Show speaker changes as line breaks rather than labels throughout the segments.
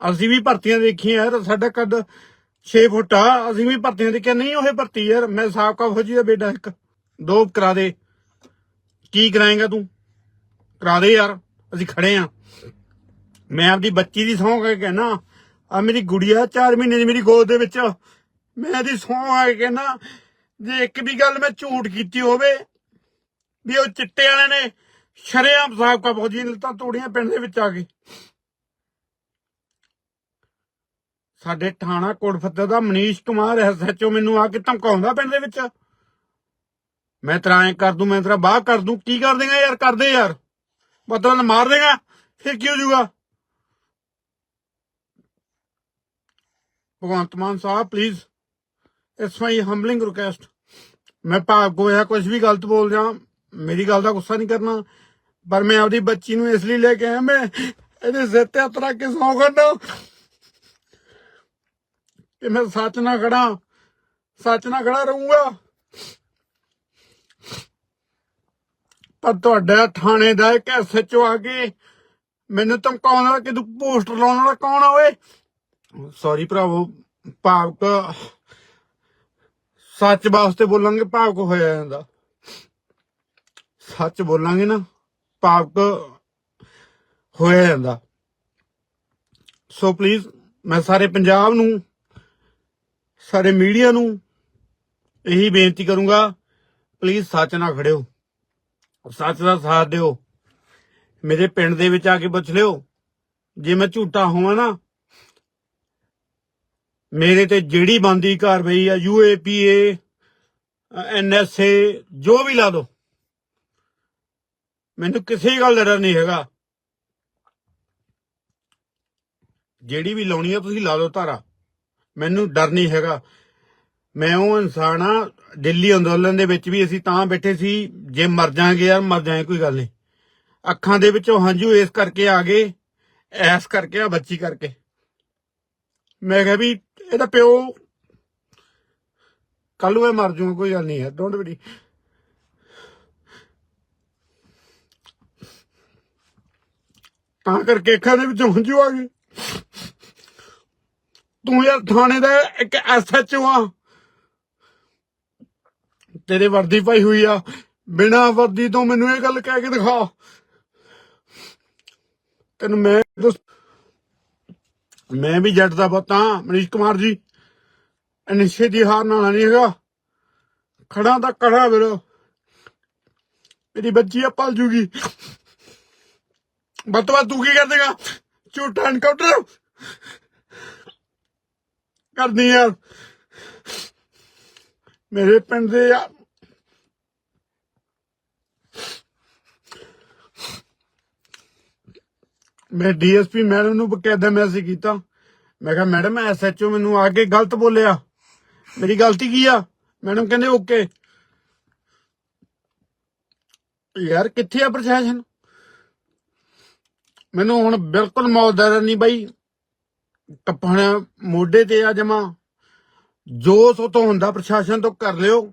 ਅਸੀਂ ਵੀ ਭਰਤੀਆਂ ਦੇਖੀਆਂ ਯਾਰ, ਸਾਡਾ ਕੱਦ 6 ਫੁੱਟ ਆ, ਅਸੀਂ ਵੀ ਭਰਤੀਆਂ ਦੇਖਿਆ। ਨਹੀਂ, ਉਹ ਭਰਤੀ ਯਾਰ, ਮੈਂ ਸਾਬਕਾ ਫੌਜੀ ਦਾ ਬੇਟਾ ਇੱਕ। ਦੋ ਕਰਾ ਦੇ। ਕੀ ਕਰਾਏਗਾ ਤੂੰ? ਕਰਾ ਦੇ ਯਾਰ, ਅਸੀਂ ਖੜੇ ਆ। ਮੈਂ ਆਪਦੀ ਬੱਚੀ ਦੀ ਸਹੁੰ ਕੇ ਕਹਿਣਾ ਆ ਮੇਰੀ ਗੁੜੀਆ 4 ਮਹੀਨੇ ਦੀ ਮੇਰੀ ਗੋਦ ਦੇ ਵਿੱਚ, ਮੈਂ ਇਹਦੀ ਸਹੁੰ ਆ ਕੇ ਕਹਿਣਾ ਜੇ ਇੱਕ ਵੀ ਗੱਲ ਮੈਂ ਝੂਠ ਕੀਤੀ ਹੋਵੇ, ਵੀ ਉਹ ਚਿੱਟੇ ਵਾਲੇ ਨੇ ਸ਼ਰੇਆਮ ਸਾਬਕਾ ਫੌਜੀ ਨੇ ਤਾਂ ਤੋੜੀਆਂ ਪਿੰਡ ਦੇ ਵਿੱਚ ਆ ਕੇ। ਸਾਡੇ ਥਾਣਾ ਕੋਟਫੱਤੇ ਦਾ ਮਨੀਸ਼ ਕੁਮਾਰ ਐਸਐਚਓ ਮੈਨੂੰ ਆ ਕੇ ਧਮਕਾਉਂਦਾ ਪਿੰਡ ਦੇ ਵਿੱਚ। ਮੈਂ ਤੇਰਾ ਐਂ ਕਰ ਦੂੰ, ਮੈਂ ਤੇਰਾ ਬਾਹ ਕਰ ਦੂੰ। ਕੀ ਕਰ ਦੇਗਾ ਯਾਰ, ਕਰਦੇ ਯਾਰ। ਮਤਲਬ ਮਾਰ ਦੇਗਾ, ਫਿਰ ਕੀ ਹੋ ਜਾਊਗਾ? Bhagwant Mann sahib please it's my humbling request ਮੈਂ ਭਾਗ ਹੋਇਆ ਕੁਝ ਵੀ ਗਲਤ ਬੋਲ ਜਾ ਮੇਰੀ ਗੱਲ ਦਾ ਗੁੱਸਾ ਨਹੀਂ ਕਰਨਾ, ਪਰ ਮੈਂ ਆਪਦੀ ਬੱਚੀ ਨੂੰ ਇਸ ਲਈ ਲੈ ਕੇ ਆਇਆ, ਮੈਂ ਇਹਦੇ ਸਿਰ ਤੇ ਹੱਥ ਕੇ ਸੌਂ ਕਰਦਾ ਕਿ ਮੈਂ ਸੱਚ ਨਾਲ ਖੜਾ, ਸੱਚ ਨਾਲ ਖੜਾ ਰਹੂੰਗਾ। ਪਰ ਤੁਹਾਡਾ ਥਾਣੇ ਦਾ ਇੱਕ ਐਸਐਚਓ ਆ ਕੇ ਮੈਨੂੰ ਧਮਕਾਉਂਦਾ ਕਿ ਤੂੰ ਪੋਸਟਰ ਲਾਉਣ ਵਾਲਾ ਕੌਣ ਆ ਓਏ? ਸੌਰੀ ਭਰਾਵੋ, ਭਾਵਕ ਸੱਚ ਵਾਸਤੇ ਬੋਲਾਂਗੇ, ਭਾਵਕ ਹੋਇਆ ਜਾਂਦਾ। ਸੱਚ ਬੋਲਾਂਗੇ ਨਾ, ਭਾਵਕ ਹੋਇਆ ਜਾਂਦਾ। ਸੋ ਪਲੀਜ਼ ਮੈਂ ਸਾਰੇ ਪੰਜਾਬ ਨੂੰ ਸਾਰੇ ਮੀਡੀਆ ਨੂੰ ਇਹੀ ਬੇਨਤੀ ਕਰੂੰਗਾ ਪਲੀਜ਼ ਸੱਚ ਨਾਲ ਖੜਿਓ। ਸੱਚ ਦਾ ਸਾਥ ਦਿਓ। ਮੇਰੇ ਪਿੰਡ ਦੇ ਵਿੱਚ ਆ ਕੇ ਪੁੱਛ ਲਿਓ। ਜੇ ਮੈਂ ਝੂਠਾ ਹੋਵਾਂ ਨਾ, ਮੇਰੇ ਤੇ ਜਿਹੜੀ ਬੰਦੀ ਕਾਰਵਾਈ ਆ ਯੂਏਪੀਏ ਐਨਐਸਏ ਜੋ ਵੀ ਲਾ ਦੋ, ਮੈਨੂੰ ਕਿਸੇ ਗੱਲ ਦਾ ਡਰ ਨਹੀਂ ਹੈਗਾ। ਜਿਹੜੀ ਵੀ ਲਾਉਣੀ ਆ, ਤੁਸੀਂ ਲਾ ਦਿਓ ਧਾਰਾ। ਮੈਨੂੰ ਡਰ ਨਹੀਂ ਹੈਗਾ। ਮੈਂ ਉਹ ਇਨਸਾਨ ਆ, ਦਿੱਲੀ ਅੰਦੋਲਨ ਦੇ ਵਿੱਚ ਵੀ ਅਸੀਂ ਤਾਂ ਬੈਠੇ ਸੀ, ਜੇ ਮਰ ਜਾਾਂਗੇ ਯਾਰ, ਮਰ ਜਾਏ ਕੋਈ ਗੱਲ ਨਹੀਂ। ਅੱਖਾਂ ਦੇ ਵਿੱਚੋਂ ਹੰਝੂ ਇਸ ਕਰਕੇ ਆ ਗਏ, ਐਸ ਕਰਕੇ ਆ, ਬੱਚੀ ਕਰਕੇ। ਮੈਂ ਕਿਹਾ ਵੀ ਇਹਦਾ ਪਿਓ ਕੱਲ ਨੂੰ ਮੈਂ ਮਰ ਜਾਊਂਗਾ, ਕੋਈ ਗੱਲ ਨਹੀਂ ਹੈ ਡੋਂਟ ਵਰੀ ਤਾਂ ਕਰਕੇ ਅੱਖਾਂ ਦੇ ਵਿੱਚੋਂ ਹੰਝੂ ਆ ਗਏ। ਤੂੰ ਯਾਰ ਥਾਣੇ ਦਾ ਇੱਕ ਐਸਐਚਓ ਆ। ਤੇਰੇ ਵਰਦੀ ਪਾਈ ਹੋਈ ਆ। ਬਿਨਾ ਵਰਦੀ ਤੋਂ ਮੈਨੂੰ ਇਹ ਗੱਲ ਕਹਿ ਕੇ ਦਿਖਾ। ਤੈਨੂੰ ਮੈਂ ਮੈਂ ਵੀ ਜੱਟ ਦਾ ਪੁੱਤ ਮਨੀਸ਼ ਕੁਮਾਰ ਜੀ। ਅਨਿਸ਼ੇ ਦੀ ਹਾਰ ਨਾਲ ਨਹੀਂ ਹੈਗਾ। ਖੜਾ ਤਾਂ ਖੜਾ ਵੀਰੋ। ਮੇਰੀ ਬੱਚੀ ਆ ਪਲ ਜੂਗੀ। ਬਤਵਾ ਤੂੰ ਕੀ ਕਰ ਦੇਗਾ? ਝੂਠਾ ਐਨਕਾਊਂਟਰ ਕਰਨੀ ਯਾਰ ਮੇਰੇ ਪਿੰਡ ਦੇ ਆ। ਮੈਂ ਡੀਐਸਪੀ ਮੈਡਮ ਨੂੰ ਬਕਾਇਦਾ ਮੈਸੇਜ ਕੀਤਾ। ਮੈਂ ਕਿਹਾ, ਮੈਡਮ ਐਸਐਚਓ ਮੈਨੂੰ ਆ ਕੇ ਗਲਤ ਬੋਲਿਆ। ਮੇਰੀ ਗਲਤੀ ਕੀ ਆ? ਮੈਡਮ ਕਹਿੰਦੇ, ਓਕੇ। ਯਾਰ, ਕਿੱਥੇ ਆ ਪ੍ਰਸ਼ਾਸਨ? ਮੈਨੂੰ ਹੁਣ ਬਿਲਕੁਲ ਮੌਜਦਾਰ ਨਹੀਂ ਬਾਈ। ਟੱਪਣ ਮੋਢੇ ਤੇ ਆ ਜਮਾ ਜੋ ਸੋ ਤੋਂ ਹੁੰਦਾ ਪ੍ਰਸ਼ਾਸਨ ਤੋਂ ਕਰ ਲਿਓ।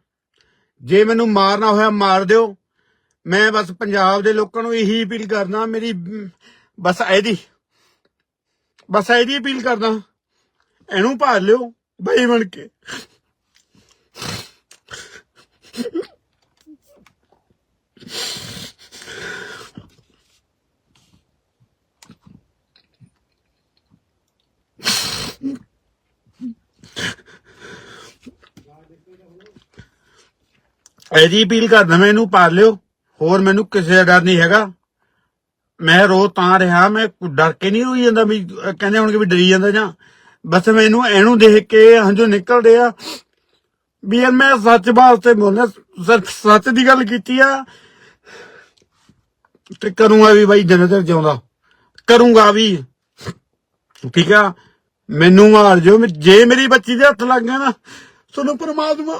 ਜੇ ਮੈਨੂੰ ਮਾਰਨਾ ਹੋਇਆ ਮਾਰ ਦਿਓ। ਮੈਂ ਬਸ ਪੰਜਾਬ ਦੇ ਲੋਕਾਂ ਨੂੰ ਇਹੀ ਅਪੀਲ ਕਰਦਾ, ਮੇਰੀ, ਬਸ ਇਹਦੀ ਬਸ ਇਹਦੀ ਅਪੀਲ ਕਰਦਾ। ਇਹਨੂੰ ਭਾਲ ਲਿਓ, ਬਈ ਬਣ ਕੇ। ਇਹਦੀ ਅਪੀਲ ਕਰਦਾ ਮੈਂ ਇਹਨੂੰ ਪਾਲ ਲਿਓ। ਹੋਰ ਮੈਨੂੰ ਕਿਸੇ ਦਾ ਡਰ ਨਹੀਂ ਹੈਗਾ। ਮੈਂ ਰੋ ਤਾਂ ਰਿਹਾ, ਮੈਂ ਡਰ ਕੇ ਨਹੀਂ ਹੋਈ ਜਾਂਦਾ ਵੀ, ਕਹਿੰਦੇ ਹੋਣਗੇ ਵੀ ਡਰੀ ਜਾਂਦਾ ਜਾਂ। ਬਸ ਮੈਨੂੰ ਇਹਨੂੰ ਦੇਖ ਕੇ ਹੰਝੂ ਨਿਕਲਦੇ ਆ। ਵੀ ਯਾਰ ਮੈਂ ਸੱਚ ਵਾਸਤੇ ਬੋਲਦਾ, ਸਿਰਫ ਸੱਚ ਦੀ ਗੱਲ ਕੀਤੀ ਆ। ਤੇ ਕਰੂੰਗਾ ਵੀ ਬਾਈ ਜਿੰਨੇ ਜਿਉਂਦਾ। ਕਰੂੰਗਾ ਵੀ। ਠੀਕ ਆ? ਮੈਨੂੰ ਮਾਰ ਜੋ ਜੇ ਮੇਰੀ ਬੱਚੀ ਦੇ ਹੱਥ ਲੱਗ ਗਿਆ ਨਾ, ਤੁਹਾਨੂੰ ਪਰਮਾਤਮਾ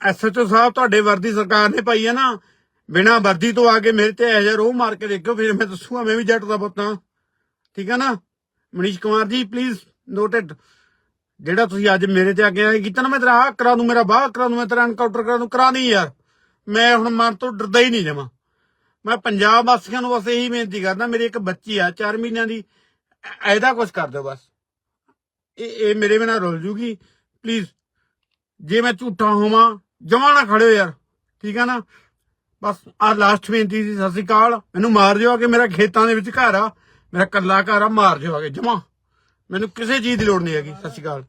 ਐਸਐਚਓ ਸਾਹਿਬ ਤੁਹਾਡੇ ਵਰਦੀ ਸਰਕਾਰ ਨੇ ਪਾਈ ਹੈ ਨਾ, ਬਿਨਾ ਵਰਦੀ ਤੋਂ ਆ ਕੇ ਮੇਰੇ ਤੇ ਇਹ ਰੋਹ ਮਾਰ ਕੇ ਦੇਖੋ ਫਿਰ ਮੈਂ ਦੱਸੂਗਾ, ਮੈਂ ਵੀ ਜੱਟ ਦਾ ਪੁੱਤ ਹਾਂ। ਠੀਕ ਹੈ ਨਾ? ਮਨੀਸ਼ ਕੁਮਾਰ ਜੀ ਪਲੀਜ਼ ਨੋਟਡ ਜਿਹੜਾ ਤੁਸੀਂ ਅੱਜ ਮੇਰੇ ਤੇ ਆ ਕੇ ਆਏ, ਕੀਤਾ ਨਾ ਮੈਂ ਤੇਰਾ ਆਹ ਕਰਾ ਦੂੰ, ਮੇਰਾ ਬਾਹ ਕਰਾ ਦੂੰ, ਮੈਂ ਤੇਰਾ ਐਨਕਾਊਂਟਰ ਕਰਾ ਦੂੰ, ਕਰਾ ਨਹੀਂ ਯਾਰ। ਮੈਂ ਹੁਣ ਮਨ ਤੋਂ ਡਰਦਾ ਹੀ ਨਹੀਂ ਜਮਾ। ਮੈਂ ਪੰਜਾਬ ਵਾਸੀਆਂ ਨੂੰ ਬਸ ਇਹੀ ਬੇਨਤੀ ਕਰਦਾ, ਮੇਰੀ ਇੱਕ ਬੱਚੀ ਆ 4 ਮਹੀਨਿਆਂ ਦੀ, ਐ- ਇਹਦਾ ਕੁਝ ਕਰ ਦਿਓ ਬਸ। ਇਹ ਇਹ ਮੇਰੇ ਬਿਨਾਂ ਰੁੱਲ ਜੂਗੀ। ਪਲੀਜ਼ ਜੇ ਮੈਂ ਝੂਠਾ ਹੋਵਾਂ ਜਮਾਂ ਨਾ ਖੜਿਓ ਯਾਰ, ਠੀਕ ਆ ਨਾ? ਬਸ ਆ ਲਾਸਟ ਬੇਨਤੀ ਸੀ, ਸਤਿ ਸ਼੍ਰੀ ਅਕਾਲ। ਮੈਨੂੰ ਮਾਰ ਦਿਓ ਆ ਕਿ ਮੇਰਾ ਖੇਤਾਂ ਦੇ ਵਿੱਚ ਘਰ ਆ। ਮੇਰਾ ਕੱਲਾ ਘਰ ਆ, ਮਾਰ ਦਿਓ ਆ ਕੇ, ਜਮਾ। ਮੈਨੂੰ ਕਿਸੇ ਚੀਜ਼ ਦੀ ਲੋੜ ਨਹੀਂ ਹੈਗੀ, ਸਤਿ ਸ਼੍ਰੀ ਅਕਾਲ।